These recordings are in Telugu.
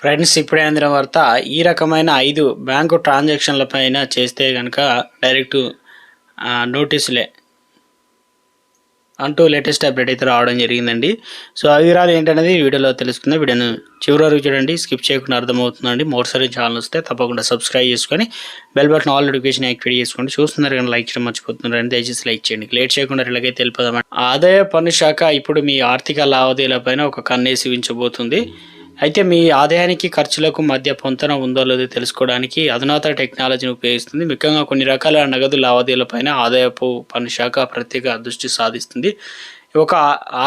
ఫ్రెండ్స్ ఇప్పుడే అందిన వార్త ఈ రకమైన ఐదు బ్యాంకు ట్రాన్సాక్షన్లపైన చేస్తే కనుక డైరెక్ట్ నోటీసులే అంటూ లేటెస్ట్ అప్డేట్ అయితే రావడం జరిగిందండి. సో ఆ వివరాలు ఏంటనేది వీడియోలో తెలుసుకుందాం. వీడియోను చివరి వరకు చూడండి. స్కిప్ చేయకుండా అర్థమవుతుందండి. మరోసారి ఛానల్ వస్తే తప్పకుండా సబ్స్క్రైబ్ చేసుకొని bell button all notification activate చేసుకోండి. చూస్తున్నారు కానీ లైక్ చేయడం మర్చిపోతున్నారని దయచేసి లైక్ చేయండి. లేట్ చేయకుండా ఇలాగే తెలిపదామండి ఆదాయ పన్ను శాఖ ఇప్పుడు మీ ఆర్థిక లావాదేవీలపైన ఒక కన్నేసి ఉంచబోతుంది అయితే మీ ఆదాయానికి ఖర్చులకు మధ్య పొంతన ఉందో లేదో తెలుసుకోవడానికి అధునాత టెక్నాలజీని ఉపయోగిస్తుంది. ముఖ్యంగా కొన్ని రకాల నగదు లావాదేవీలపైన ఆదాయపు పన్ను శాఖ ప్రత్యేక దృష్టి సాధిస్తుంది. ఒక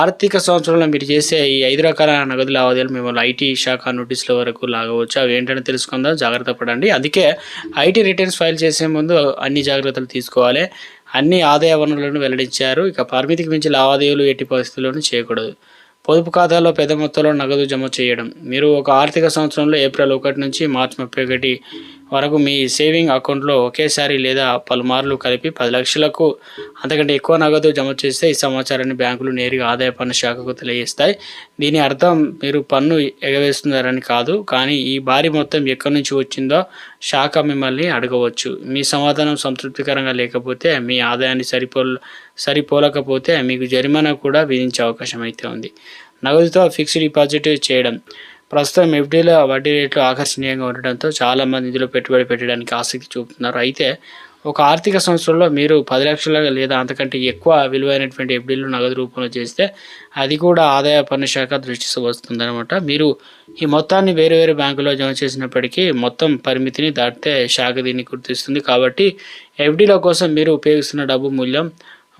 ఆర్థిక సంవత్సరంలో మీరు చేసే ఈ ఐదు రకాల నగదు లావాదేవీలు మిమ్మల్ని ఐటీ శాఖ నోటీసుల వరకు లాగవచ్చు. అవి ఏంటని తెలుసుకుందాం. జాగ్రత్త పడండి. అందుకే ఐటీ రిటర్న్స్ ఫైల్ చేసే ముందు అన్ని జాగ్రత్తలు తీసుకోవాలి. అన్ని ఆదాయ వనరులను వెల్లడించారు. ఇక పరిమితికి మించి లావాదేవీలు ఎట్టి పరిస్థితుల్లోనూ చేయకూడదు. పొదుపు ఖాతాలో పెద్ద మొత్తంలో నగదు జమ చేయడం. మీరు ఒక ఆర్థిక సంవత్సరంలో ఏప్రిల్ ఒకటి నుంచి మార్చి ముప్పై ఒకటి వరకు మీ సేవింగ్ అకౌంట్లో ఒకేసారి లేదా పలుమార్లు కలిపి పది లక్షలకు అంతకంటే ఎక్కువ నగదు జమ చేస్తే ఈ సమాచారాన్ని బ్యాంకులు నేరుగా ఆదాయ పన్ను శాఖకు తెలియజేస్తాయి. దీని అర్థం మీరు పన్ను ఎగవేస్తున్నారని కాదు కానీ ఈ భారీ మొత్తం ఎక్కడి నుంచి వచ్చిందో శాఖ మిమ్మల్ని అడగవచ్చు. మీ సమాధానం సంతృప్తికరంగా లేకపోతే మీ ఆదాయాన్ని సరిపోల్ సరిపోలకపోతే మీకు జరిమానా కూడా విధించే అవకాశం అయితే ఉంది. నగదుతో ఫిక్స్డ్ డిపాజిట్ చేయడం. ప్రస్తుతం ఎఫ్డీలో వడ్డీ రేట్లు ఆకర్షణీయంగా ఉండడంతో చాలామంది ఇందులో పెట్టుబడి పెట్టడానికి ఆసక్తి చూపుతున్నారు. అయితే ఒక ఆర్థిక సంవత్సరంలో మీరు పది లక్షల లేదా అంతకంటే ఎక్కువ విలువైనటువంటి ఎఫ్డీలు నగదు రూపంలో చేస్తే అది కూడా ఆదాయ పన్ను శాఖ దృష్టి వస్తుందన్నమాట. మీరు ఈ మొత్తాన్ని వేరు వేరు బ్యాంకులో జమ చేసినప్పటికీ మొత్తం పరిమితిని దాటితే శాఖ దీన్ని గుర్తిస్తుంది. కాబట్టి ఎఫ్డీల కోసం మీరు ఉపయోగిస్తున్న డబ్బు మూల్యం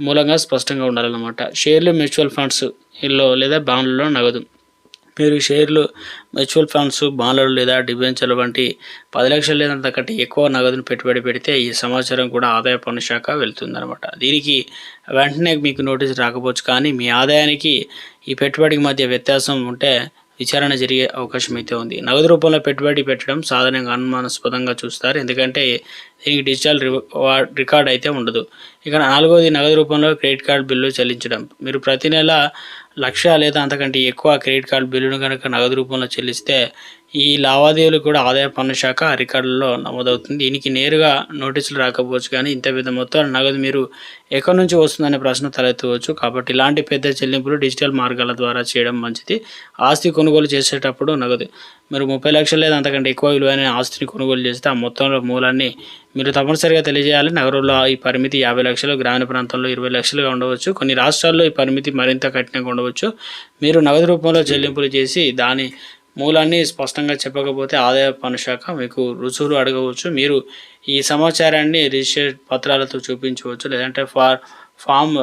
మూలంగా స్పష్టంగా ఉండాలన్నమాట. షేర్లు మ్యూచువల్ ఫండ్స్లో లేదా బాండ్లలో నగదు మీరు షేర్లు మ్యూచువల్ ఫండ్స్ బాండ్లు లేదా డిబెంచర్లు వంటి పది లక్షలు లేదా అంతకంటే ఎక్కువ నగదును పెట్టుబడి పెడితే ఈ సమాచారం కూడా ఆదాయ పన్ను శాఖ వెళ్తుందనమాట దీనికి వెంటనే మీకు నోటీస్ రాకపోవచ్చు కానీ మీ ఆదాయానికి ఈ పెట్టుబడికి మధ్య వ్యత్యాసం ఉంటే విచారణ జరిగే అవకాశం అయితే ఉంది. నగదు రూపంలో పెట్టుబడి పెట్టడం సాధారణంగా అనుమానాస్పదంగా చూస్తారు. ఎందుకంటే దీనికి డిజిటల్ రివార్డ్ రికార్డ్ అయితే ఉండదు. ఇక నాలుగోది నగదు రూపంలో క్రెడిట్ కార్డ్ బిల్లు చెల్లించడం. మీరు ప్రతి నెల లక్ష లేదా అంతకంటే ఎక్కువ క్రెడిట్ కార్డ్ బిల్లును కనుక నగదు రూపంలో చెల్లిస్తే ఈ లావాదేవీలు కూడా ఆదాయ పన్ను శాఖ రికార్డుల్లో నమోదవుతుంది. దీనికి నేరుగా నోటీసులు రాకపోవచ్చు కానీ ఇంత పెద్ద మొత్తం నగదు మీరు ఎక్కడి నుంచి వస్తుందనే ప్రశ్న తలెత్తవచ్చు. కాబట్టి ఇలాంటి పెద్ద చెల్లింపులు డిజిటల్ మార్గాల ద్వారా చేయడం మంచిది. ఆస్తి కొనుగోలు చేసేటప్పుడు నగదు. మీరు ముప్పై లక్షలు లేదా అంతకంటే ఎక్కువ విలువైన ఆస్తిని కొనుగోలు చేస్తే ఆ మొత్తంలో మూలాన్ని మీరు తప్పనిసరిగా తెలియజేయాలి. నగరంలో ఈ పరిమితి యాభై లక్షలు గ్రామీణ ప్రాంతంలో ఇరవై లక్షలుగా ఉండవచ్చు. కొన్ని రాష్ట్రాల్లో ఈ పరిమితి మరింత కఠినంగా ఉండవచ్చు. మీరు నగదు రూపంలో చెల్లింపులు చేసి దాని మూలాన్ని స్పష్టంగా చెప్పకపోతే ఆదాయ పన్ను శాఖ మీకు రుజువులు అడగవచ్చు. మీరు ఈ సమాచారాన్ని రిజిస్టర్ పత్రాలతో చూపించవచ్చు. లేదంటే ఫార్ ఫామ్